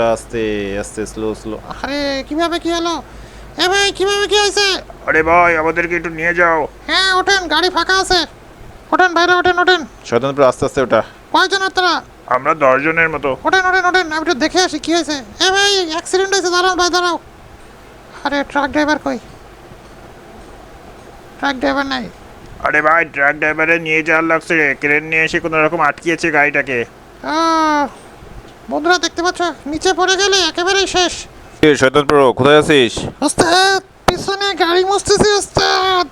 আস্তে আস্তে slow slow আরে কীভাবে কি হলো? এ ভাই কীভাবে কি হয়েছে? আরে ভাই আমাদেরকে একটু নিয়ে যাও। হ্যাঁ ওঠেন গাড়ি ফাঁকা আছে। ওঠেন বাইরে ওঠেন ওঠেন। স্বতন্ত্র আস্তে আস্তে ওটা কয়জন আপনারা? আমরা দশজনের মতো। ওঠেন ওঠেন ওঠেন আমি একটু দেখে আসি কি হয়েছে? এ ভাই অ্যাক্সিডেন্ট হয়েছে দাঁড়াও ভাই দাঁড়াও। আরে ট্রাক ড্রাইভার কই? ট্রাক ড্রাইভার নাই। আরে ভাই ট্রাক ড্রাইভারে নিয়ে যাওয়ার লাগছে। ক্রেন নিয়ে এসে কোনো রকম আটকিয়েছে গাড়িটাকে। আহ, বন্ধুরা দেখতে পাচ্ছ? নিচে পড়ে গেলে একেবারেই শেষ। শয়তান প্রো কোথায় আছিস? ওস্তাদ পিছনে গাড়ি মুছতেছি ওস্তাদ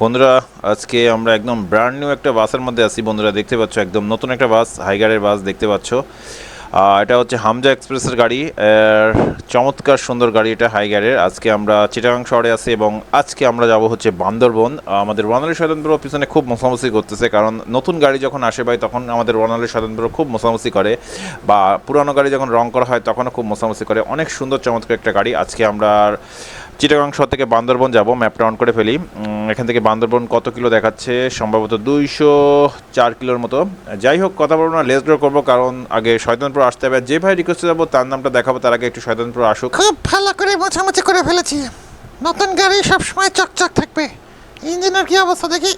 বন্ধুরা আজকে আমরা একদম ব্র্যান্ড নিউ একটা বাসের মধ্যে আছি বন্ধুরা। দেখতে পাচ্ছ একদম নতুন একটা বাস হাইগারের বাস দেখতে পাচ্ছ। এটা হচ্ছে হামজা এক্সপ্রেসের গাড়ি চমৎকার সুন্দর গাড়ি এটা হাইগারের আজকে আমরা চিটাগাং শহরে আছি এবং আজকে আমরা যাব হচ্ছে বান্দরবন। আমাদের রনালী স্বতন্ত্র পিছনে খুব মশামসি করতেছে কারণ নতুন গাড়ি যখন আসে ভাই, তখন আমাদের রনালী স্বতন্ত্র খুব মশামসি করে বা পুরানো গাড়ি যখন রং করা হয়, তখনও খুব মশামসি করে। অনেক সুন্দর চমৎকার একটা গাড়ি। আজকে আমরা চিটাগাং শহর থেকে বান্দরবন যাব। ম্যাপটা অন করে ফেলি। এখান থেকে বান্দরবন কত কিলো দেখাচ্ছে? সম্ভবত দুইশো চার কিলোর মতো। যাই হোক, কথা বলব না লেস ড্র করব, কারণ আগে শয়তানপুর আসতে হবে। যে ভাই রিকোয়েস্টে যাব, তার নামটা দেখাবো, তার আগে একটু শয়তানপুর আসুক। খুব ভালো করে মোছামুছি করে ফেলেছি। নতুন গাড়ি সবসময় চকচক থাকবে। ইঞ্জিনের কি অবস্থা দেখি?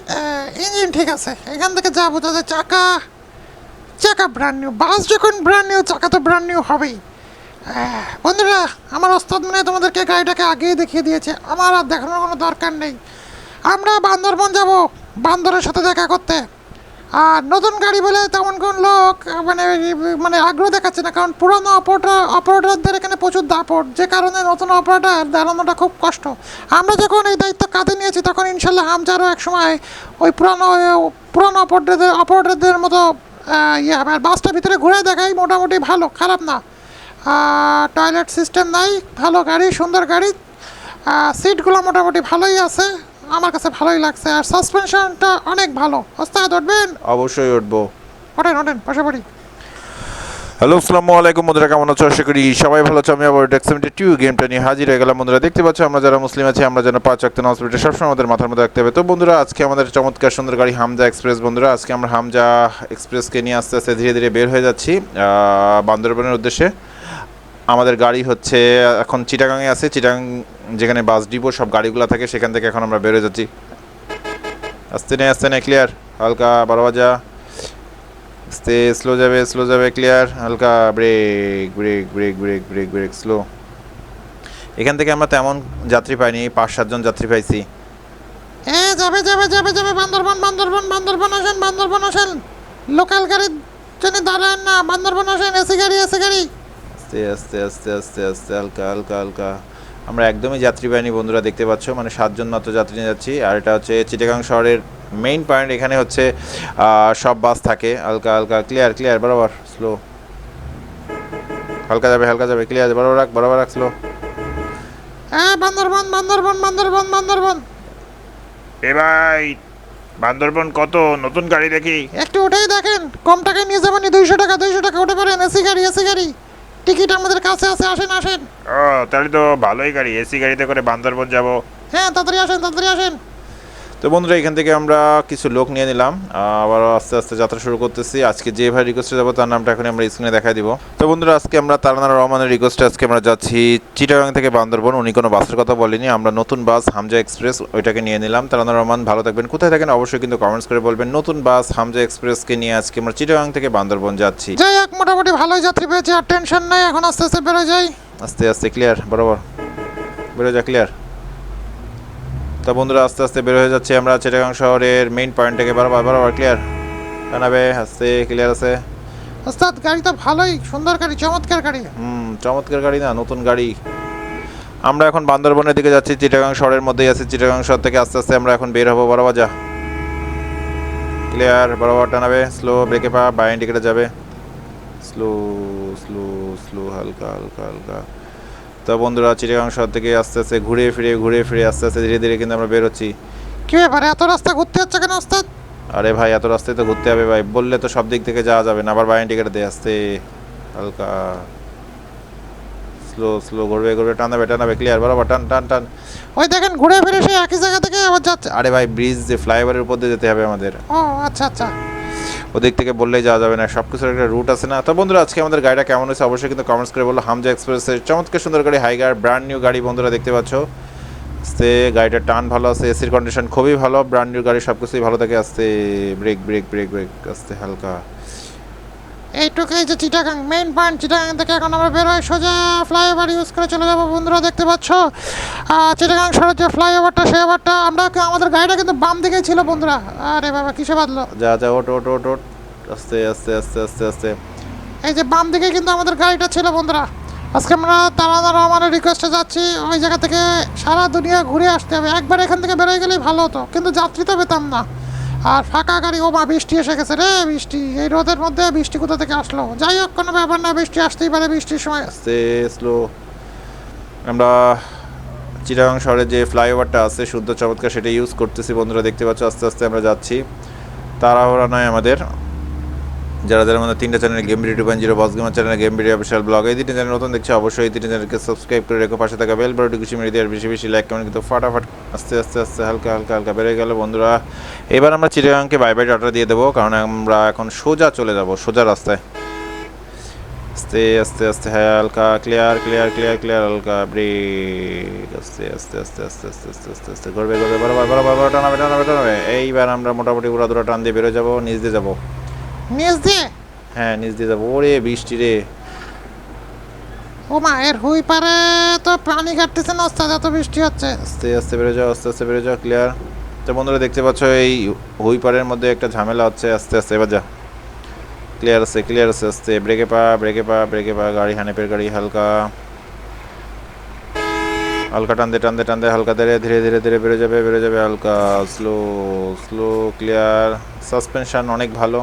ইঞ্জিন ঠিক আছে। এখান থেকে যাব তাদের চাকা চাকা ব্র্যান্ড নিউ বাস যখন ব্র্যান্ড নিউ চাকা তো ব্র্যান্ড নিউ হবেই। বন্ধুরা, আমার ওস্তাদ মনে তোমাদেরকে গাড়িটাকে আগেই দেখিয়ে দিয়েছে। আমার আর দেখানোর কোনো দরকার নেই। আমরা বান্দরবন যাব, বান্দরের সাথে দেখা করতে। আর নতুন গাড়ি বলে তেমন কোন লোক মানে মানে আগ্রহ দেখাচ্ছে না, কারণ পুরনো অপারেটর, অপারেটরদের এখানে প্রচুর দাপট। যে কারণে নতুন অপারেটার দাঁড়ানোটা খুব কষ্ট। আমরা যখন এই দায়িত্ব কাঁধে নিয়েছি, তখন ইনশাল্লাহ হামজারও এক সময় ওই পুরানো পুরানো অপারেটরদের অপারেটরদের মতো ইয়ে হবে আর বাসটার ভিতরে ঘুরে দেখাই মোটামুটি ভালো, খারাপ না। টয়লেট সিস্টেম নাই ভালো গাড়ি সুন্দর গাড়ি। সিটগুলো মোটামুটি ভালোই আছে আমার কাছে ভালোই লাগছে। আর সাসপেনশনটা অনেক ভালো। ওস্তাদ উঠবেন? অবশ্যই উঠবো। ওঠেন ওঠেন পাশে পড়ি। হ্যালো আসসালামু আলাইকুম বন্ধুরা কেমন আছো? আশা করি সবাই ভালো আছো। আমি আবার ডেক্সিমিটি টু গেমটা নিয়ে হাজির হয়ে গেলাম। বন্ধুরা দেখতে পাচ্ছ আমরা যারা মুসলিম আছি আমরা যেন পাঁচ অক্ট হসপিটাল সবসময় আমাদের মাথার মধ্যে রাখতে হবে। তো বন্ধুরা আজকে আমাদের চমৎকার সুন্দর গাড়ি হামজা এক্সপ্রেস বন্ধুরা। আজকে আমরা হামজা এক্সপ্রেসকে নিয়ে আস্তে আস্তে ধীরে ধীরে বের হয়ে যাচ্ছি বান্দরবনের উদ্দেশ্যে। আমাদের গাড়ি হচ্ছে, এখন চিটাগাংয়ে আছে, চিটাগাং যেখানে বাস ডিপো, সব গাড়িগুলো থাকে, সেখান থেকে এখন আমরা বেরোয় যাচ্ছি। আস্তে নেই আস্তে নেই ক্লিয়ার হালকা বারো বাজা। আস্তে স্লো যাবে স্লো যাবে ক্লিয়ার হালকা brake brake brake brake brake brake slow এখান থেকে আমরা তেমন যাত্রী পাইনি, পাঁচ সাতজন যাত্রী পাইছি। এ, যাবে যাবে যাবে যাবে, বান্দরবন বান্দরবন বান্দরবন আসেন বান্দরবন আসেন। লোকাল গাড়ির জন্য দাঁড়ান না, বান্দরবন আসেন, এসি গাড়ি এসি গাড়ি। আস্তে আস্তে আস্তে আস্তে আস্তে হালকা হালকা হালকা। আমরা একদমই যাত্রী পাইনি বন্ধুরা দেখতে পাচ্ছ মানে সাতজন মাত্র যাত্রী নিয়ে যাচ্ছি। আর এটা হচ্ছে চিটাগাং শহরের মেইন পয়েন্ট এখানে হচ্ছে সব বাস থাকে। হালকা হালকা ক্লিয়ার ক্লিয়ার বরাবর স্লো হালকা যাবে হালকা যাবে ক্লিয়ার বরাবর রাখ বরাবর রাখ স্লো বান্দরবন বান্দরবন বান্দরবন বান্দরবন। এ ভাই বান্দরবন কত? নতুন গাড়ি দেখি। একটু উঠেই দেখেন কম টাকায় নিয়ে যাবেন দুইশো টাকা দুইশো টাকা উঠে পারেন এসি গাড়ি এসি গাড়ি। টিকিট আমাদের কাছে আছে আসেন আসেন। ও তাহলে তো ভালোই গাড়ি এসি গাড়িতে করে বান্দরবন যাব। হ্যাঁ তাড়াতাড়ি আসেন তাড়াতাড়ি আসেন। তো বন্ধুরা এখান থেকে আমরা কিছু লোক নিয়ে নিলাম। আবার আস্তে আস্তে যাত্রা শুরু করতেছি। আজকে যে ভাই রিকোয়েস্টে যাব তার নামটা এখন আমরা স্ক্রিনে দেখাই দিব। তো বন্ধুরা আজকে আমরা তারানার রহমানের রিকোয়েস্টে আজকে আমরা যাচ্ছি চিটাগাং থেকে বান্দরবন। উনি কোনো বাসের কথা বলেনি। আমরা নতুন বাস হামজা এক্সপ্রেস ওইটাকে নিয়ে নিলাম। তারানার রহমান ভালো থাকবেন। কোথায় থাকেন অবশ্যই কিন্তু কমেন্টস করে বলবেন। নতুন বাস হামজা এক্সপ্রেসকে নিয়ে আজকে আমরা চিটাগাং থেকে বান্দরবন যাচ্ছি। যাই হোক মোটামুটি ভালোই যাত্রী পেয়েছি আর টেনশন নাই এখন আস্তে আস্তে বেরো যাই। আস্তে আস্তে ক্লিয়ার বরাবর। বেরো যা ক্লিয়ার তো বন্ধুরা আস্তে আস্তে বের হয়ে যাচ্ছে আমরা চিটাগাং শহরের মেইন পয়েন্ট থেকে। বরাবর বরাবর ক্লিয়ার জানাবে আস্তে ক্লিয়ার আছে? ওস্তাদ গাড়ি তো ভালোই সুন্দর গাড়ি চমৎকার গাড়ি। হুম চমৎকার গাড়ি না নতুন গাড়ি। আমরা এখন বান্দরবনের দিকে যাচ্ছি চিটাগাং শহরের মধ্যেই আছি। চিটাগাং শহর থেকে আস্তে আস্তে আমরা এখন বের হব বরাবর যা ক্লিয়ার বরাবর টানাবে স্লো ব্রেকে পা বাই ইন্ডিকেটে যাবে। স্লো স্লো স্লো হালকা হালকা হালকা। তো বন্ধুরা চিটাগাং শহর থেকে আস্তে আস্তে ঘুরে ফিরে ঘুরে ফিরে আস্তে আস্তে ধীরে ধীরে কিন্তু আমরা বেরোচ্ছি কি ব্যাপার? এত রাস্তা ঘুরতে হচ্ছে কেন ওস্তাদ? আরে ভাই এত রাস্তায় তো ঘুরতে হবে ভাই। বললে তো সব দিক থেকে যাওয়া যাবে না। আবার বাইরে টিকিট দিয়ে আসতে। হালকা। স্লো স্লো ঘুরবে ঘুরবে টানাবে টানাবে ক্লিয়ার বরাবর টান টান টান। ওই দেখেন ঘুরে ফিরে সেই একই জায়গা থেকে আবার যাচ্ছে। আরে ভাই ব্রিজ যে ফ্লাইওভারের উপর দিয়ে যেতে হবে আমাদের। ও আচ্ছা আচ্ছা। ওদিক থেকে বললেই যাওয়া যাবে না সব কিছুর একটা রুট আছে না। তো বন্ধুরা, আজকে আমাদের গাড়িটা কেমন হয়েছে অবশ্যই কিন্তু কমেন্টস করে বলল হামজা এক্সপ্রেসের চমৎকার সুন্দর গাড়ি হাইগার ব্র্যান্ড নিউ গাড়ি বন্ধুরা দেখতে পাচ্ছ। আসতে গাড়িটার টান ভালো আছে এসির কন্ডিশন খুবই ভালো ব্র্যান্ড নিউ গাড়ি সব কিছুই ভালো থাকে। আসতে ব্রেক ব্রেক ব্রেক ব্রেক আসতে, হালকা। এইটুকু এই যে চিটাগাং মেইন পয়েন্ট চিটাগাং থেকে এখন আমরা বেরোয় সোজা ফ্লাইওভার ইউজ করে চলে যাব। বন্ধুরা দেখতে পাচ্ছ? চিটাগাং শহরের যে ফ্লাইওভারটা সেই ওভারটা আমরা আমাদের গাড়িটা কিন্তু বাম দিকেই ছিল বন্ধুরা। আরে বাবা কিসে বাদলো যা যা ওট ওট ওট ওট আস্তে আস্তে আস্তে আস্তে আস্তে। এই যে বাম দিকে কিন্তু আমাদের গাড়িটা ছিল বন্ধুরা। আজকে আমরা তারা রহমানের রিকোয়েস্টে যাচ্ছি ওই জায়গা থেকে সারা দুনিয়া ঘুরে আসতে হবে। একবার এখান থেকে বেরোয় গেলেই ভালো হতো কিন্তু যাত্রী তো পেতাম না। আর ফাঁকা গাড়ি, ও মা বৃষ্টি এসে গেছে রে, বৃষ্টি। এই রোদের মধ্যে বৃষ্টি কোথা থেকে আসলো? যাই হোক, কোনো ব্যাপার না, বৃষ্টি আসতেই পারে, বৃষ্টির সময় আসতে স্লো আমরা চিটাগাং শহরে যে ফ্লাইওভারটা আছে, শুদ্ধ চমৎকার সেটা ইউজ করতেছি। বন্ধুরা দেখতে পাচ্ছ, আস্তে আস্তে আমরা যাচ্ছি। তাড়াহুড়া নয় আমাদের। যারা যারা আমাদের তিনটা channel game video two point zero boss gamer channel game video official blog এই তিনটা চ্যানেল নতুন দেখছে অবশ্যই এই তিনটা চ্যানেলকে সাবস্ক্রাইব করে রেখো পাশে থাকা বেল বারোটি খুশি মেরে দিয়ে আর বেশি বেশি লাইক কমেন্ট কিন্তু ফাটাফাট আস্তে আস্তে আস্তে হালকা হালকা হালকা বেড়ে গেল বন্ধুরা এবার আমরা চিটাগাংকে বাই বাই টাটা দিয়ে দেবো কারণ আমরা এখন সোজা চলে যাব সোজা রাস্তায় আস্তে আস্তে আস্তে হ্যাঁ হালকা ক্লিয়ার ক্লিয়ার ক্লিয়ার ক্লিয়ার হালকা ব্রেক আস্তে আস্তে আস্তে আস্তে আস্তে আস্তে আস্তে আস্তে ঘুরবে ঘুরবে বরাবর বরাবর টানাবে টানাবে টানাবে এইবার আমরা মোটামুটি উড়া দুরা টান দিয়ে বেরো যাব নিচ দিয়ে যাব নিচ দিয়ে হ্যাঁ নিচ দিয়ে যাব। ওরে বৃষ্টি রে। ও মা এর হুই পারে তো প্রাণী কাটতেছে না ওস্তাদ এত বৃষ্টি হচ্ছে। আস্তে আস্তে বেরো যাও আস্তে আস্তে বেরো যাও ক্লিয়ার তো বন্ধুরা দেখতে পাচ্ছ এই হুইপারের মধ্যে একটা ঝামেলা হচ্ছে আস্তে আস্তে এবার যা। ক্লিয়ার আছে ক্লিয়ার আছে আস্তে। ব্রেকে পা ব্রেকে পা ব্রেকে পা গাড়ি হানেপের গাড়ি হালকা। হালকা টানতে টানতে টানতে হালকা ধীরে ধীরে ধীরে ধীরে বেড়ে যাবে বেড়ে যাবে হালকা স্লো স্লো ক্লিয়ার সাসপেনশন অনেক ভালো।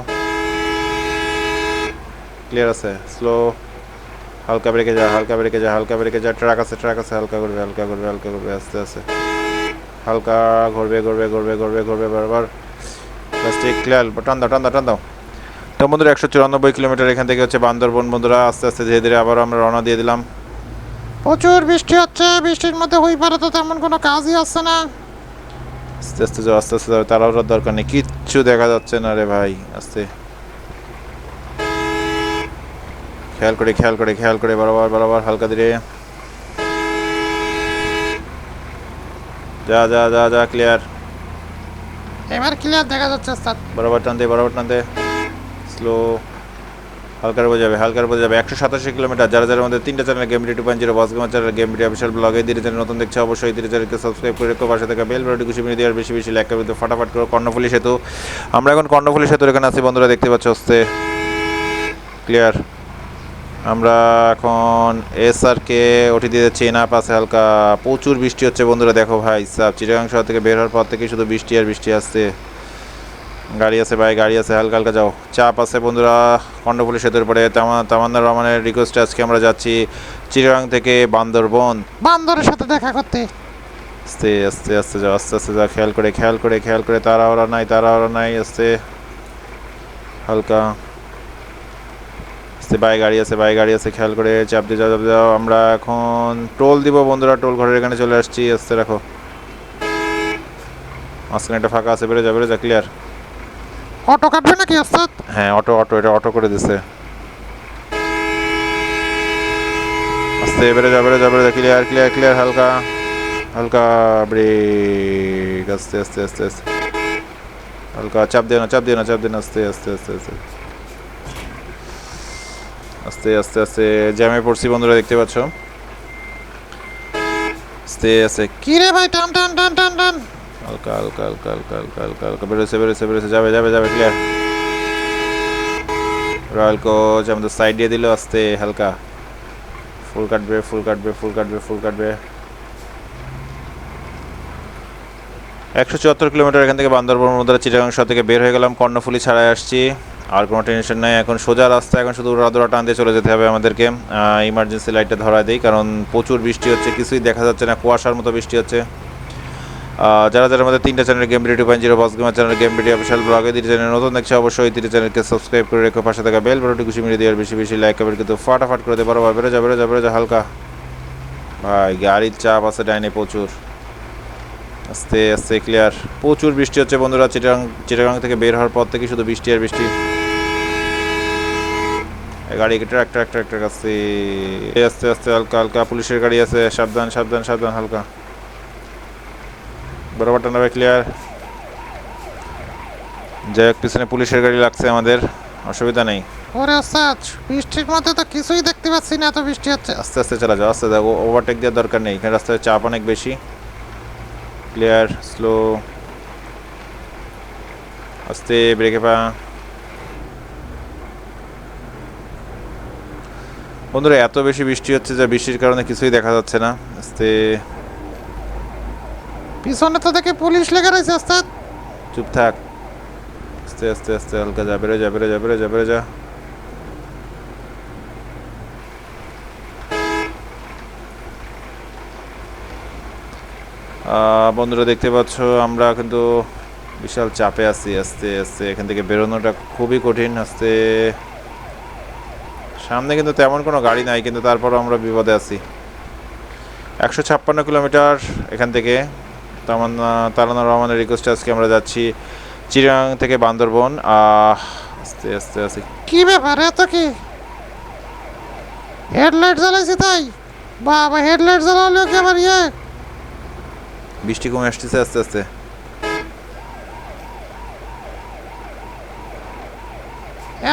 ক্লিয়ার আছে? স্লো হালকা ব্রেকে যা হালকা ব্রেকে যা হালকা ব্রেকে যা ট্রাক আছে ট্রাক আছে হালকা করবে হালকা করবে হালকা করবে আস্তে আস্তে। হালকা ঘুরবে ঘুরবে ঘুরবে ঘুরবে ঘুরবে বারবার। প্লাস্টিক ক্লিয়ার টান দাও টান দাও টান দাও। তো বন্ধুরা একশো চুরানব্বই কিলোমিটার এখান থেকে হচ্ছে বান্দরবন বন্ধুরা আস্তে আস্তে ধীরে ধীরে আবার আমরা রওনা দিয়ে দিলাম। প্রচুর বৃষ্টি হচ্ছে বৃষ্টির মধ্যে হুই পারে তো তেমন কোনো কাজই আসছে না। আস্তে আস্তে যাও আস্তে আস্তে যাও তাড়াহুড়োর দরকার নেই কিচ্ছু দেখা যাচ্ছে না রে ভাই আস্তে। খেয়াল করে খেয়াল করে খেয়াল করে বরাবর বরাবর হালকা ধীরে। যা যা যা যা ক্লিয়ার এবার ক্লিয়ার দেখা যাচ্ছে ওস্তাদ বরাবর টানতে বরাবর টানতে। স্লো হালকার বোঝা যাবে হালকার বোঝা যাবে। একশো সাতাশি কিলোমিটার যারা যারা আমাদের তিনটা channel game two point zero boss gamer channel game video official blog এই দিনে চ্যানেল নতুন দেখছে অবশ্যই দিনে চ্যানেলকে সাবস্ক্রাইব করে রেখো। পাশে থাকা বেল বারোটি খুশি দেওয়ার বেশি বেশি লাইক করবে ফাটাফাট করো। কর্ণফুলি সেতু। আমরা এখন কর্ণফুলি সেতুর এখানে আছি বন্ধুরা দেখতে পাচ্ছ হচ্ছে ক্লিয়ার আমরা এখন এস আর কে ওটি দিয়ে যাচ্ছি এনা পাশে হালকা। প্রচুর বৃষ্টি হচ্ছে বন্ধুরা দেখো ভাই সাব চিটাগাং শহর থেকে বের হওয়ার পর থেকে শুধু বৃষ্টি আর বৃষ্টি আসছে। গাড়ি আছে ভাই গাড়ি আছে হালকা হালকা যাও। চাপ আছে বন্ধুরা কর্ণফুলি সেতুর পরে তামা তামান্না রহমানের রিকোয়েস্টে আজকে আমরা যাচ্ছি চিটাগাং থেকে বান্দরবন। বান্দরের সাথে দেখা করতে। আস্তে আস্তে আস্তে যাও আস্তে আস্তে যাও খেয়াল করে খেয়াল করে খেয়াল করে তারা ওরা নাই তারা ওরা নাই আস্তে। হালকা। আস্তে বাই গাড়ি আছে বাই গাড়ি আছে খেয়াল করে চাপ দিয়ে যাও চাপ যাও। আমরা এখন টোল দিব বন্ধুরা টোল ঘরের এখানে চলে আসছি। আসতে রাখো মাঝখানে একটা ফাঁকা আছে বেরো যা বেরো যা ক্লিয়ার অটো কাটবে নাকি ওস্তাদ হ্যাঁ অটো অটো এটা অটো করে দিছে। আস্তে বেরো যা বেরো যা বেরো যা ক্লিয়ার ক্লিয়ার ক্লিয়ার হালকা হালকা ব্রেক আস্তে আস্তে আস্তে আস্তে। হালকা চাপ দিও না চাপ দিও না চাপ দিও না আস্তে আস্তে আস্তে আস্তে। আস্তে আস্তে আস্তে, জ্যামে পড়ছি বন্ধুরা, দেখতে পাচ্ছ? আস্তে আস্তে, কি রে ভাই, টান টান টান টান টান। হালকা হালকা হালকা হালকা হালকা হালকা হালকা বেরোছে বেরোছে বেরোছে যাবে যাবে যাবে ক্লিয়ার রয়্যাল কোচ আমাদের সাইড দিয়ে দিল, আস্তে, হালকা। ফুল কাটবে ফুল কাটবে ফুল কাটবে ফুল কাটবে। একশো চুয়াত্তর কিলোমিটার এখান থেকে বান্দরবন মধ্যে, চিটাগাং শহর থেকে বের হয়ে গেলাম, কর্ণফুলি ছাড়াই আসছি। আর কোনো টেনশন নাই। এখন সোজা রাস্তা, এখন শুধু উড়াদোড়া টান দিয়ে চলে যেতে হবে আমাদেরকে। ইমার্জেন্সি লাইটটা ধরা দিই, কারণ প্রচুর বৃষ্টি হচ্ছে, কিছুই দেখা যাচ্ছে না। কুয়াশার মতো বৃষ্টি হচ্ছে। যারা যারা আমাদের তিনটা channel game video point zero boss gamer channel game video official ব্লগে তিনটি চ্যানেল নতুন দেখছে, অবশ্যই তিনটি চ্যানেলকে সাবস্ক্রাইব করে রেখো, পাশে থাকা বেল বারোটি খুশি মিলিয়ে দেওয়ার বেশি বেশি লাইক করবে কিন্তু ফাটাফাট করে দেবো। বরাবর বেরো যা বেরো যা বেরো যা হালকা। ভাই, গাড়ির চাপ আছে ডাইনে প্রচুর। আস্তে আস্তে ক্লিয়ার প্রচুর বৃষ্টি হচ্ছে বন্ধুরা, চিটাগাং চিটাগাং থেকে বের হওয়ার পর থেকে শুধু বৃষ্টি আর বৃষ্টি। গাড়ি ট্রাক ট্রাক ট্রাক ট্রাক আসছে আস্তে আস্তে হালকা হালকা পুলিশের গাড়ি আছে। সাবধান সাবধান সাবধান হালকা। বরাবরটা নেবে ক্লিয়ার যাই হোক পিছনে পুলিশের গাড়ি লাগছে আমাদের। অসুবিধা নেই। ওরে ওস্তাদ বৃষ্টির মধ্যে তো কিছুই দেখতে পাচ্ছি না এত বৃষ্টি হচ্ছে। আস্তে আস্তে চালা যাও আস্তে দেখো ওভারটেক দেওয়ার দরকার নেই। এখানে রাস্তায় চাপ অনেক বেশি। ক্লিয়ার স্লো আস্তে ব্রেকে পা। বন্ধুরা এত বেশি বৃষ্টি হচ্ছে যে বৃষ্টির কারণে কিছুই দেখা যাচ্ছে না। আস্তে পিছনে তো দেখে পুলিশ লেগে রয়েছে আস্তে চুপ থাক। আস্তে আস্তে আস্তে হালকা যা বেরো যা বেরো যা বেরো যা বেরো যা। বন্ধুরা দেখতে পাচ্ছ আমরা কিন্তু বিশাল চাপে আছি। আস্তে আস্তে এখান থেকে বেরোনোটা খুবই কঠিন। আস্তে সামনে কিন্তু তেমন কোনো গাড়ি নাই কিন্তু তারপরও আমরা বিপদে আছি। একশো ছাপ্পান্ন কিলোমিটার এখান থেকে তামান্না তারানা রহমানের রিকোয়েস্টে আজকে আমরা যাচ্ছি চিরাং থেকে বান্দরবন। আস্তে আস্তে আস্তে। কি ব্যাপার এত কি? হেডলাইট জ্বালাইছি তাই? বাবা হেডলাইট জ্বালালেও কি আবার ইয়ে বৃষ্টি কমে আসতেছে আস্তে আস্তে।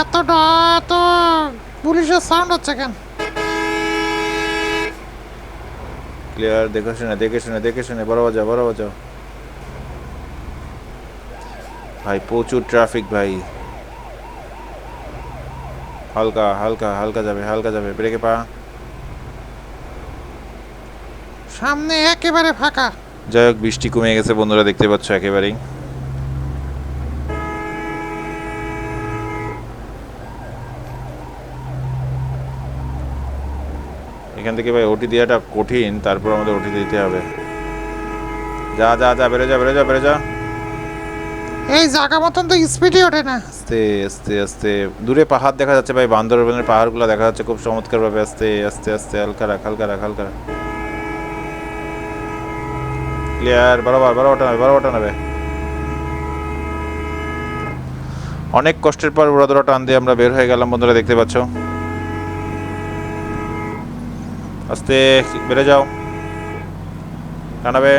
এত এত পুলিশের সাউন্ড হচ্ছে কেন? ক্লিয়ার দেখে শুনে দেখে শুনে দেখে শুনে বড় যাও বড় যাও ভাই প্রচুর ট্রাফিক ভাই। হালকা হালকা হালকা যাবে হালকা যাবে। ব্রেকে পা। সামনে একেবারে ফাঁকা। যাই হোক বৃষ্টি কমে গেছে বন্ধুরা দেখতে পাচ্ছ একেবারেই। এখান থেকে ভাই ওটি দেওয়াটা কঠিন তারপর আমাদের ওটি দিতে হবে। যা যা যা বেরো যা বেরো যা বেরো যা। এই জায়গা মতন তো স্পিডই ওঠে না। আস্তে আস্তে আস্তে। দূরে পাহাড় দেখা যাচ্ছে ভাই বান্দরবনের পাহাড়গুলো দেখা যাচ্ছে খুব চমৎকার ভাবে আস্তে আস্তে আস্তে হালকা রাখ হালকা রাখ হালকা রাখ। ক্লিয়ার বরাবর নেবে বরাবরটা নেবে অনেক কষ্টের পর উড়াদোড়া টান দিয়ে আমরা বের হয়ে গেলাম বন্ধুরা দেখতে পাচ্ছ। আস্তে বেড়ে যাও। টানাবে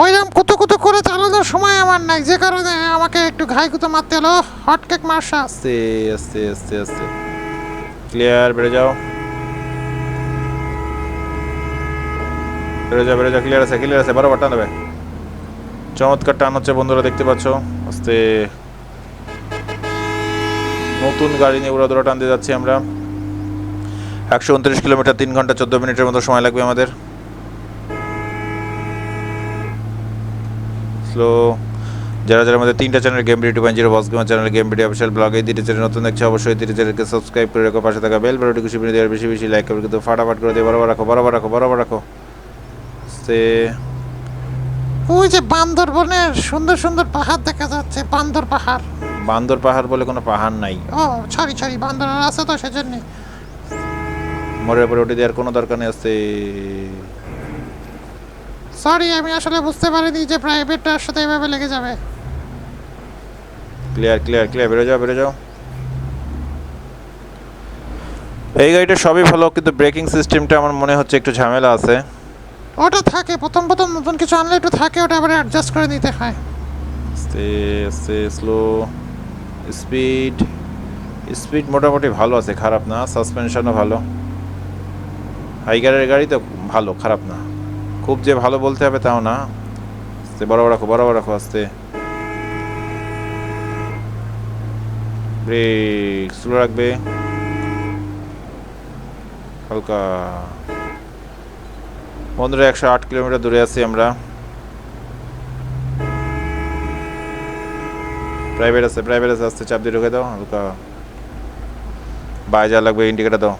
ওইরকম কুতু কুতু করে চালানোর সময় আমার নাই যে কারণে আমাকে একটু ঘাই কুতো মারতে হলো হটকেক মার্শাস আস্তে আস্তে আস্তে আস্তে। ক্লিয়ার বেড়ে যাও। বেড়ে যাও বেড়ে যাও ক্লিয়ার আছে ক্লিয়ার আছে বরাবর টান দেবে চমৎকার টান হচ্ছে বন্ধুরা দেখতে পাচ্ছ। আস্তে। নতুন গাড়ি নিয়ে উড়াদোড়া টান দিয়ে যাচ্ছি আমরা। একশো উনত্রিশ কিলোমিটার তিন ঘণ্টা চোদ্দ মিনিটের মতো সময় লাগবে আমাদের। স্লো যারা যারা আমাদের তিনটা channel game video point zero boss gamer channel game video official blog এই চ্যানেল নতুন দেখছে অবশ্যই তিরিশ চ্যানেলকে সাবস্ক্রাইব করে রাখো পাশে থাকা বেল বেরোটি খুশি দেওয়ার বেশি বেশি লাইক করবে কিন্তু ফাটাফাট করে দিয়ে বরাবর রাখো বরাবর রাখো বরাবর রাখো। সে ওই যে বান্দর বান্দরবনের সুন্দর সুন্দর পাহাড় দেখা যাচ্ছে বান্দর পাহাড়। বান্দর পাহাড় বলে কোনো পাহাড় নাই। ও সরি সরি বান্দর আছে তো সেজন্য। মরের পরে ওটি দেওয়ার কোনো দরকার নেই আসতে। সরি আমি আসলে বুঝতে পারিনি যে প্রাইভেটটার সাথে এভাবে লেগে যাবে। ক্লিয়ার ক্লিয়ার ক্লিয়ার বেরো যাও বেরো যাও। এই গাড়িটা সবই ভালো কিন্তু ব্রেকিং সিস্টেমটা আমার মনে হচ্ছে একটু ঝামেলা আছে। ওটা থাকে প্রথম প্রথম নতুন কিছু আনলে একটু থাকে ওটা আবার অ্যাডজাস্ট করে নিতে হয়। আস্তে আস্তে স্লো স্পিড স্পিড মোটামুটি ভালো আছে খারাপ না সাসপেনশনও ভালো। হাইগারের গাড়ি তো ভালো, খারাপ না। খুব যে ভালো বলতে হবে তাও না। আস্তে বরাবর রাখো বরাবর রাখো আস্তে। ব্রেক, স্লো রাখবে। হালকা। বন্ধুরা, একশো আট কিলোমিটার দূরে আছি আমরা। প্রাইভেট আছে প্রাইভেট আছে, আস্তে, চাপ দিয়ে ঢুকে দাও, হালকা। বাই যা লাগবে ইন্ডিকেটার দাও।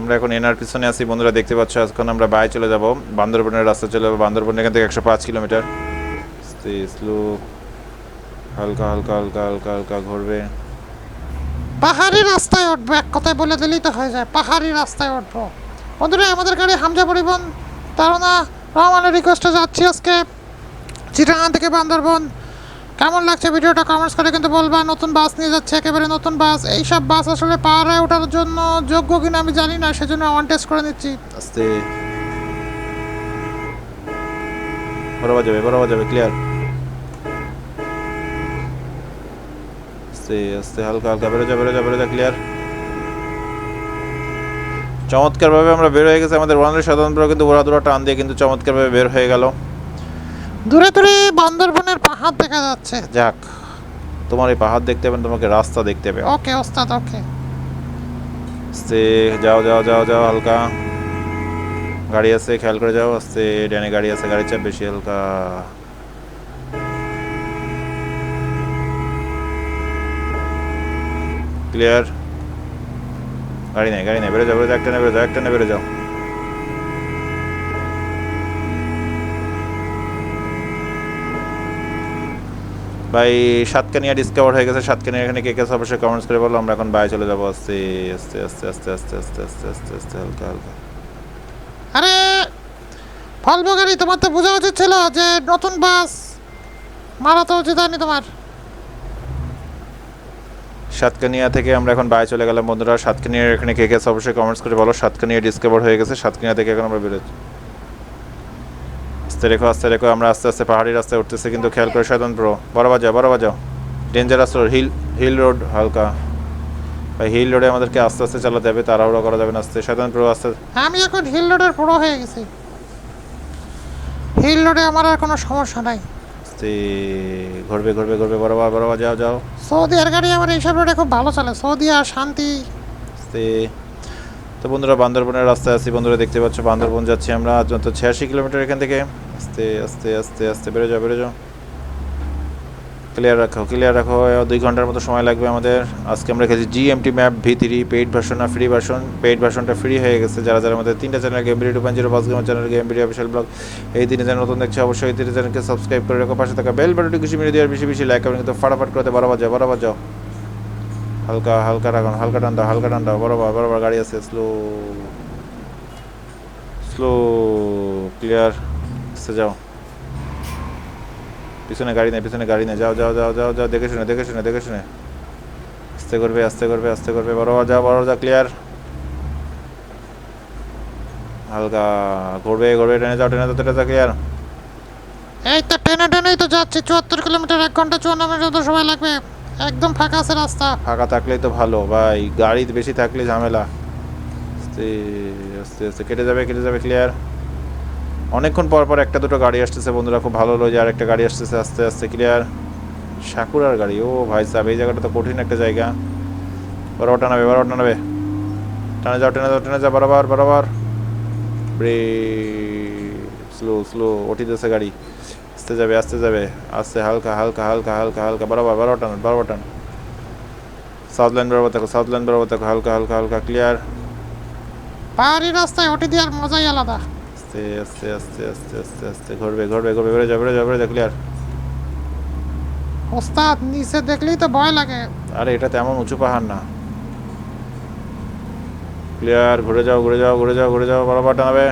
আমরা এখন এনার পিছনে আছি। বন্ধুরা, দেখতে পাচ্ছ, এখন আমরা বাই চলে যাব। বান্দরবনের রাস্তা চলে যাব। বান্দরবন এখান থেকে একশো পাঁচ কিলোমিটার। স্লো। হালকা হালকা হালকা হালকা হালকা ঘুরবে। পাহাড়ি রাস্তায় উঠবো, এক কথায় বলে দিলেই তো হয়ে যায়। পাহাড়ি রাস্তায় উঠবো। বন্ধুরা, আমাদের গাড়ি হামজা পরিবহন তারা রহমানের রিকোয়েস্টে যাচ্ছি আজকে। চিটাগাং থেকে বান্দরবন। কেমন লাগছে ভিডিওটা কমেন্টস করে কিন্তু বলবা। নতুন বাস নিয়ে যাচ্ছে, একেবারে নতুন বাস এইসব বাস আসলে পাহাড়ে ওঠার জন্য যোগ্য কিনা আমি জানি না, সেজন্য অন টেস্ট করে নিচ্ছি। আস্তে। বরাবর যাবে বরাবর যাবে ক্লিয়ার আস্তে আস্তে, হালকা হালকা, বেরো যা বেরো যা বেরো যা ক্লিয়ার চমৎকারভাবে আমরা বের হয়ে গেছি। আমাদের ওয়ানের সাধারণত কিন্তু ওরা দুরা টান দিয়ে কিন্তু চমৎকারভাবে বের হয়ে গেল। দূরে দূরে বান্দরবনের পাহাড় দেখা যাচ্ছে। যাক তোমার এই পাহাড় দেখতে হবে না, তোমাকে রাস্তা দেখতে হবে ওকে ওস্তাদ ওকে। আস্তে যাও যাও যাও যাও হালকা। গাড়ি আছে খেয়াল করে যাও। আস্তে ডানে গাড়ি আছে গাড়ির চাপ বেশি হালকা। ক্লিয়ার? গাড়ি নেই গাড়ি নেই বেরো যাও বেরো যাও একটা নেই বেরো যাও একটা নেই বেরো যাও। ভাই সাতকানিয়া ডিসকভার হয়ে গেছে। সাতকানিয়া এখানে কে কে অবশ্যই কমেন্টস করে বলো। আমরা এখন বাইরে চলে যাব। আস্তে আস্তে আস্তে আস্তে আস্তে আস্তে আস্তে আস্তে আস্তে হালকা হালকা। আরে ফলবো গাড়ি তোমার তো বোঝা উচিত ছিল যে নতুন বাস মারা তো উচিত হয়নি তোমার। সাতকানিয়া থেকে আমরা এখন বাইরে চলে গেলাম। বন্ধুরা সাতকানিয়ার এখানে কে কে অবশ্যই কমেন্টস করে বলো। সাতকানিয়া ডিসকভার হয়ে গেছে। সাতকানিয়া থেকে এখন আমরা বেরোচ্ছি। আস্তে রেখো আস্তে রেখো আমরা আস্তে আস্তে পাহাড়ি রাস্তায় উঠতেছি কিন্তু খেয়াল করে সাধন প্রো বড় বাজাও বড় বাজাও। Dangerous road hill hill road হালকা। ভাই হিল রোডে আমাদেরকে আস্তে আস্তে চালাতে হবে তাড়াহুড়ো করা যাবে না আস্তে। সাধন প্রো আস্তে আমি এখন হিল রোডের পুরো হয়ে গেছি। হিল রোডে আমার আর কোনো সমস্যা নাই। আস্তে ঘুরবে ঘুরবে ঘুরবে বরাবর বরাবর যাও যাও। সৌদি আর গাড়ি আমার এইসব রোডে খুব ভালো চলে। সৌদি আর শান্তি। আস্তে। তো বন্ধুরা, বান্দরবনের রাস্তায় আছি। বন্ধুরা, দেখতে পাচ্ছ, বান্দরবন যাচ্ছি আমরা। যত ছিয়াশি কিলোমিটার এখান থেকে। আস্তে আস্তে আস্তে আস্তে, বেরো যাও বেরো যাও। ক্লিয়ার রাখো ক্লিয়ার রাখো। দুই ঘণ্টার মতো সময় লাগবে আমাদের। আজকে আমরা রেখেছি GMT map V three paid version আর ফ্রি ভার্সন পেইড ভার্সনটা ফ্রি হয়ে গেছে। যারা যারা আমাদের তিনটা channel game video two point zero পাঁচ গেমের channel game video official blog এই তিনটা চ্যানেল নতুন দেখছে, অবশ্যই এই তিনটা চ্যানেলকে সাবস্ক্রাইব করে রাখো। পাশে থাকা বেল বাটনটি খুশি মিলিয়ে দেওয়ার বেশি বেশি লাইক করবেন কিন্তু ফাটাফাট করতে বরাবর যাও বরাবর যাও হালকা হালকা রাখুন, হালকা টান দাও হালকা টান দাও বরাবর বরাবর গাড়ি আছে স্লো স্লো ক্লিয়ার আস্তে যাও। পিছনে গাড়ি নেই, পিছনে গাড়ি নেই, যাও যাও যাও যাও যাও, দেখে শুনে দেখে শুনে দেখে শুনে। আস্তে করবে আস্তে করবে আস্তে করবে, বরাবর যাও বরাবর যাও ক্লিয়ার হালকা, ঘুরবে ঘুরবে ট্রেনে যাও ট্রেনে যাও ট্রেনে যাও ক্লিয়ার এই তো টেনে টেনেই তো যাচ্ছি, চুয়াত্তর কিলোমিটার এক ঘণ্টা, চুয়ান্ন মিনিট সময় লাগবে। একদম ফাঁকা আছে রাস্তা। ফাঁকা থাকলেই তো ভালো, ভাই। গাড়ি বেশি থাকলে ঝামেলা। আস্তে আস্তে আস্তে। কেটে যাবে কেটে যাবে ক্লিয়ার অনেকক্ষণ পর পর একটা দুটো গাড়ি আসতেছে, বন্ধুরা। খুব ভালো হলো যে আর একটা গাড়ি আসতেছে, আস্তে আস্তে ক্লিয়ার সাকুরার গাড়ি, ও ভাই সাহেব, এই জায়গাটা তো কঠিন একটা জায়গা। বরাবর টানাবে বরাবর টানাবে। টানে যাও, টেনে যাও টেনে যাও, বরাবর বরাবর। ব্রে স্লো স্লো ওঠিতেছে গাড়ি। আস্তে যাবে আস্তে যাবে। আস্তে হালকা হালকা হালকা হালকা হালকা বরাবর বরাবর টান বরাবর টান। সাউথ লাইন বরাবর থাকো সাউথ লাইন বরাবর থাকো হালকা হালকা হালকা ক্লিয়ার পাহাড়ি রাস্তায় ওটি দেওয়ার মজাই আলাদা। আস্তে আস্তে আস্তে আস্তে আস্তে আস্তে ঘুরবে ঘুরবে ঘুরবে বেড়ে যাও বেড়ে যাও ক্লিয়ার ওস্তাদ নিচে দেখলেই তো ভয় লাগে। আরে এটা তেমন উঁচু পাহাড় না। ক্লিয়ার ঘুরে যাও ঘুরে যাও ঘুরে যাও ঘুরে যাও বরাবর টানাবে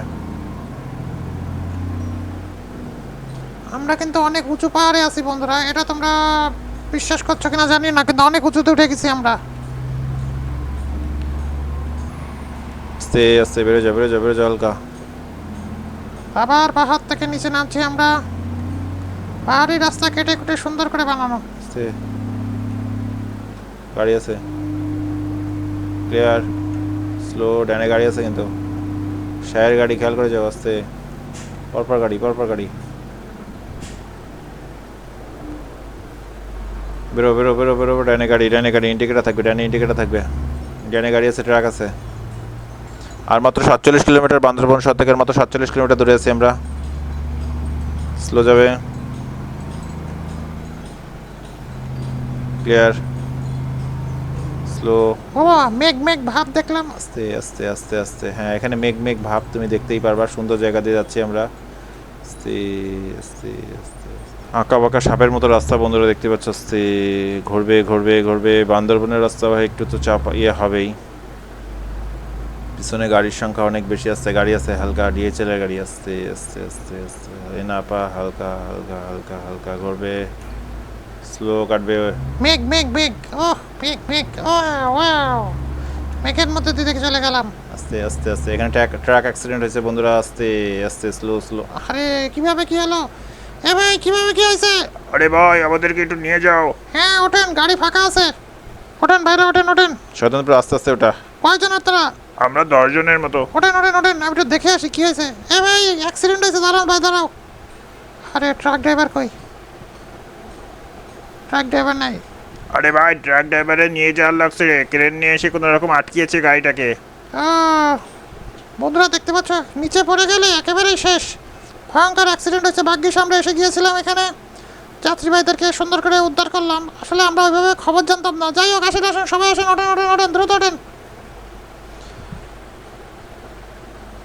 আমরা কিন্তু অনেক উঁচু পাহাড়ে আছি বন্ধুরা। এটা তোমরা বিশ্বাস করছ কিনা জানি না কিন্তু অনেক উঁচুতে উঠে গেছি আমরা। আস্তে আস্তে বেড়ে যাও বেড়ে যাও বেড়ে যাও হালকা। আবার পাহাড় থেকে নিচে নামছি আমরা। পাহাড়ি রাস্তা কেটে কেটে সুন্দর করে বানানো। আস্তে। গাড়ি আছে। ক্লিয়ার স্লো ডানে গাড়ি আছে কিন্তু। শায়ের গাড়ি খেয়াল করে যাও আস্তে। পরপর গাড়ি পরপর গাড়ি। বেরো বেরো বেরো বেরো ডানে গাড়ি ডানে গাড়ি ইন্ডিকেটার থাকবে ডানে ইন্ডিকেটার থাকবে। ডানে গাড়ি আছে ট্রাক আছে। আর মাত্র সাতচল্লিশ কিলোমিটার বান্দরবন শহর থেকে মাত্র সাতচল্লিশ কিলোমিটার দূরে আছি আমরা। স্লো যাবে। ক্লিয়ার স্লো ও মেঘ মেঘ ভাব দেখলাম। আস্তে আস্তে আস্তে আস্তে হ্যাঁ এখানে মেঘ মেঘ ভাব তুমি দেখতেই পারবা। সুন্দর জায়গা দিয়ে যাচ্ছি আমরা। আস্তে আস্তে আস্তে। আঁকা বাঁকা সাপের মতো রাস্তা বন্ধুরা দেখতে পাচ্ছ আস্তে ঘুরবে ঘুরবে ঘুরবে। বান্দরবনের রাস্তা ভাই একটু তো চাপ ইয়ে হবেই। পিছনে গাড়ির সংখ্যা অনেক বেশি আসছে গাড়ি আছে হালকা ডিএচএল এর গাড়ি আসছে আস্তে আস্তে আস্তে। এনাপা হালকা হালকা হালকা হালকা ঘুরবে। স্লো কাটবে। মেঘ মেঘ মেঘ ও মেঘ মেঘ ওয়াও মেঘের মধ্যে দিয়ে দেখে চলে গেলাম। আস্তে আস্তে আস্তে। এখানে ট্রাক ট্রাক অ্যাক্সিডেন্ট হয়েছে বন্ধুরা আস্তে আস্তে স্লো স্লো আরে কীভাবে কি হলো? এ ভাই কীভাবে কি হয়েছে? আরে ভাই আমাদেরকে একটু নিয়ে যাও। হ্যাঁ ওঠেন গাড়ি ফাঁকা আছে। ওঠেন বাইরে ওঠেন ওঠেন। স্বতন্ত্র আস্তে আস্তে ওটা কয়জন আপনারা? আমরা দশজনের মতো। ওঠেন ওঠেন ওঠেন আমি একটু দেখে আসি কি হয়েছে। এ ভাই অ্যাক্সিডেন্ট হয়েছে দাঁড়াও ভাই দাঁড়াও। আরে ট্রাক ড্রাইভার কই? ট্রাক ড্রাইভার নাই। আরে ভাই ট্রাক ড্রাইভারে নিয়ে যাওয়ার লাগছে ক্রেন নিয়ে এসে কোনো রকম আটকিয়েছে গাড়িটাকে। আহ, বন্ধুরা দেখতে পাচ্ছ? নিচে পড়ে গেলে একেবারেই শেষ। ভয়ঙ্কর অ্যাক্সিডেন্ট হয়েছে ভাগ্যিস আমরা এসে গিয়েছিলাম এখানে। যাত্রীবাহীদেরকে সুন্দর করে উদ্ধার করলাম। আসলে আমরা ওইভাবে খবর জানতাম না। যাই হোক আসেন আসেন সবাই আসেন ওঠেন ওঠেন ওঠেন দ্রুত ওঠেন।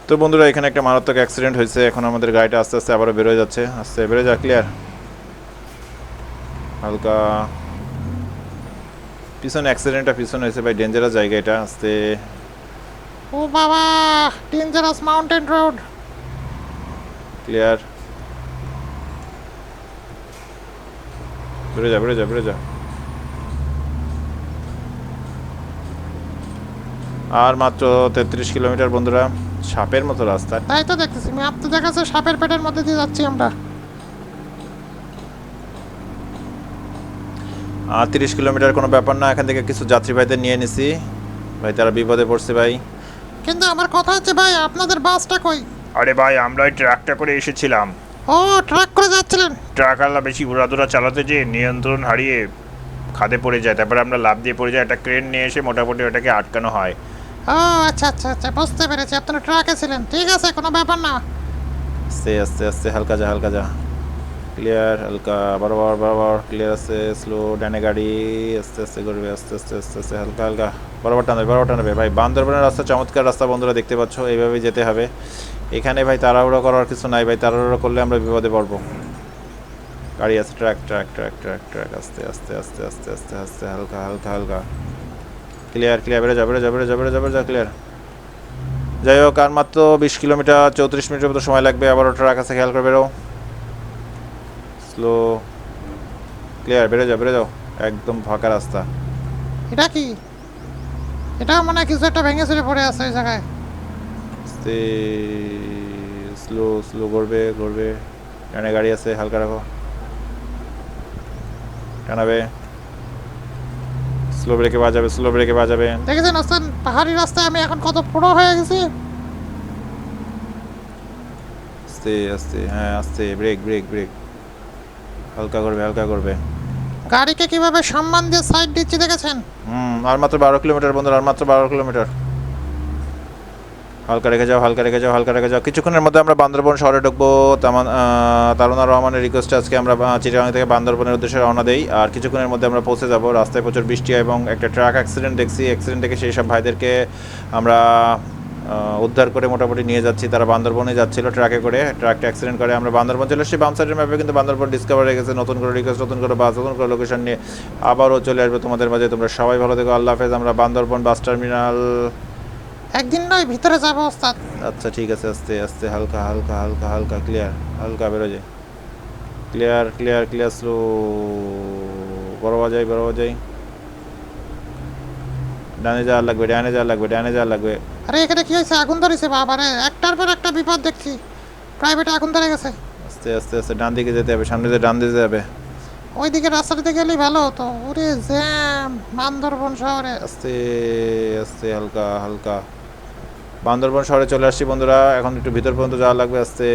তো বন্ধুরা এখানে একটা মারাত্মক অ্যাক্সিডেন্ট হয়েছে। এখন আমাদের গাড়িটা আস্তে আস্তে আবারও বেরোয় যাচ্ছে। আস্তে বেরোয় যা ক্লিয়ার হালকা। পিছনে অ্যাক্সিডেন্টটা পিছনে হয়েছে ভাই ডেঞ্জারাস জায়গা এটা। আস্তে। ও বাবা ডেঞ্জারাস মাউন্টেন রোড ক্লিয়ার বেরো যা বেরো যা বেরো যা আর মাত্র তেত্রিশ কিলোমিটার বন্ধুরা সাপের মতো রাস্তা। তাই তো দেখতেছি ম্যাপ তো দেখাচ্ছে সাপের পেটের মধ্যে দিয়ে যাচ্ছি আমরা। আর তিরিশ কিলোমিটার কোনো ব্যাপার না এখান থেকে কিছু যাত্রীবাহীদের নিয়ে নিছি। ভাই তারা বিপদে পড়ছে ভাই। কিন্তু আমার কথা হচ্ছে ভাই আপনাদের বাসটা কই? আরে ভাই আমরা ওই ট্রাকটা করে এসেছিলাম। ও ট্রাক করে যাচ্ছিলেন? ট্রাক আলা বেশি উড়াদুরা চালাতে যেয়ে নিয়ন্ত্রণ হারিয়ে খাদে পড়ে যায় তারপরে আমরা লাভ দিয়ে পড়ে যায় একটা ক্রেন নিয়ে এসে মোটামুটি ওটাকে আটকানো হয়। ও আচ্ছা আচ্ছা আচ্ছা বুঝতে পেরেছি আপনারা ট্রাকে ছিলেন ঠিক আছে কোনো ব্যাপার না। আস্তে আস্তে আস্তে হালকা যা হালকা যা। ক্লিয়ার হালকা বরাবর বরাবর ক্লিয়ার আছে স্লো ডানে গাড়ি আস্তে আস্তে করবে আস্তে আস্তে আস্তে আস্তে হালকা হালকা। বরাবর টানবে বরাবর টানবে ভাই বান্দরবনের রাস্তা চমৎকার রাস্তা বন্ধুরা দেখতে পাচ্ছ এইভাবেই যেতে হবে। এখানে ভাই তাড়াহুড়ো করার কিছু নাই ভাই, তাড়াহুড়ো করলে আমরা বিপদে পড়ব। গাড়ি আছে, truck truck truck truck truck, আস্তে আস্তে আস্তে আস্তে আস্তে আস্তে, হালকা হালকা হালকা। ক্লিয়ার ক্লিয়ার বেরো যা বেরো যা বেরো যা বেরো যা বেরো যা ক্লিয়ার যাই হোক, আর মাত্র বিশ কিলোমিটার, চৌত্রিশ মিনিটের মতো সময় লাগবে, আবারও ট্রাক আছে, খেয়াল করে বেরো। স্লো ক্লিয়ার বেরো যাও বেরো যাও। একদম ফাঁকা রাস্তা। এটা কি? এটা মানে কিছু একটা ভেঙে চুরে পড়ে আছে ওই জায়গায়। আস্তে স্লো স্লো করবে করবে ডানে গাড়ি আছে হালকা রাখো টানাবে স্লো ব্রেকে বাজাবে স্লো ব্রেকে বাজাবে দেখেছেন আসছেন পাহাড়ি রাস্তায় আমি এখন কত পুরো হয়ে গেছি। আস্তে আস্তে হ্যাঁ আস্তে ব্রেক ব্রেক ব্রেক হালকা করবে হালকা করবে। গাড়িকে কীভাবে সম্মান দিয়ে সাইড দিচ্ছি দেখেছেন? হুম আর মাত্র বারো কিলোমিটার বন্ধুরা আর মাত্র বারো কিলোমিটার। হালকা রেখে যাও, হালকা রেখে যাও, হালকা রেখে যাও। কিছুক্ষণের মধ্যে আমরা বান্দরবন শহরে ঢুকবো। তামান তারুণা রহমানের রিকোয়েস্টে আজকে আমরা চিটাগাং থেকে বান্দরবনের উদ্দেশ্যে রওনা দেই। আর কিছুক্ষণের মধ্যে আমরা পৌঁছে যাব। রাস্তায় প্রচুর বৃষ্টি এবং একটা ট্রাক অ্যাক্সিডেন্ট দেখছি। অ্যাক্সিডেন্ট দেখে সেই সব ভাইদেরকে আমরা উদ্ধার করে মোটামুটি নিয়ে যাচ্ছি। তারা বান্দরবনে যাচ্ছিল ট্রাকে করে। ট্রাকটা অ্যাক্সিডেন্ট করে। আমরা বান্দরবন চলে এসেছি। বাম সাইডের ম্যাপে কিন্তু বান্দরবন ডিসকভার হয়ে গেছে। নতুন করে রিকোয়েস্ট নতুন করে বাস নতুন করে লোকেশন নিয়ে আবারও চলে আসবে তোমাদের মাঝে। তোমরা সবাই ভালো থেকো। আল্লাহ হাফেজ। আমরা বান্দরবন বাস টার্মিনাল একদিন নয় ভিতরে যাব ওস্তাদ। আচ্ছা ঠিক আছে আস্তে আস্তে হালকা হালকা হালকা হালকা ক্লিয়ার হালকা বেরো যায় ক্লিয়ার ক্লিয়ার ক্লিয়ার স্লো বড় বাজাই বড় বাজাই। ডানে যাওয়ার লাগবে ডানে যাওয়ার লাগবে ডানে যাওয়ার লাগবে। আরে এখানে কি হয়েছে? আগুন ধরেছে বাবা রে। একটার পর একটা বিপদ দেখছি। প্রাইভেটে আগুন ধরে গেছে। আস্তে আস্তে আস্তে ডান দিকে যেতে হবে সামনে দিয়ে ডান দিকে যেতে হবে ওইদিকে রাস্তাটিতে গেলেই ভালো হতো। ওরে জ্যাম বান্দরবন শহরে। আস্তে আস্তে হালকা হালকা। বান্দরবন শহরে চলে আসছি বন্ধুরা। এখন একটু ভিতর পর্যন্ত যাওয়া লাগবে আস্তে।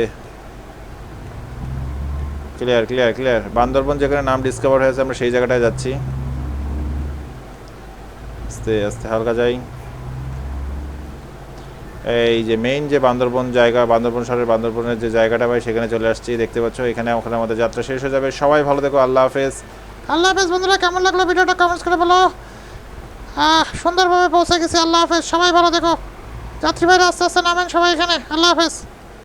ক্লিয়ার ক্লিয়ার ক্লিয়ার বান্দরবন যেখানে নাম ডিসকভার হয়েছে, আমরা সেই জায়গাটায় যাচ্ছি। আস্তে আস্তে, হালকা যাই। এই যে মেইন যে বান্দরবন জায়গা, বান্দরবন শহরের বান্দরবনের যে জায়গাটা ভাই, সেখানে চলে আসছি। দেখতে পাচ্ছ, এখানে ওখানে আমাদের যাত্রা শেষ হয়ে যাবে। সবাই ভালো দেখো আল্লাহ হাফেজ। আল্লাহ হাফেজ বন্ধুরা, কেমন লাগল ভিডিওটা? কমেন্টস করে বলো। সুন্দরভাবে পৌঁছে গেছি। আল্লাহ হাফেজ, সবাই ভালো দেখো যাত্রীবাহীরা আস্তে আস্তে নামেন সবাই এখানে। আল্লাহ হাফেজ।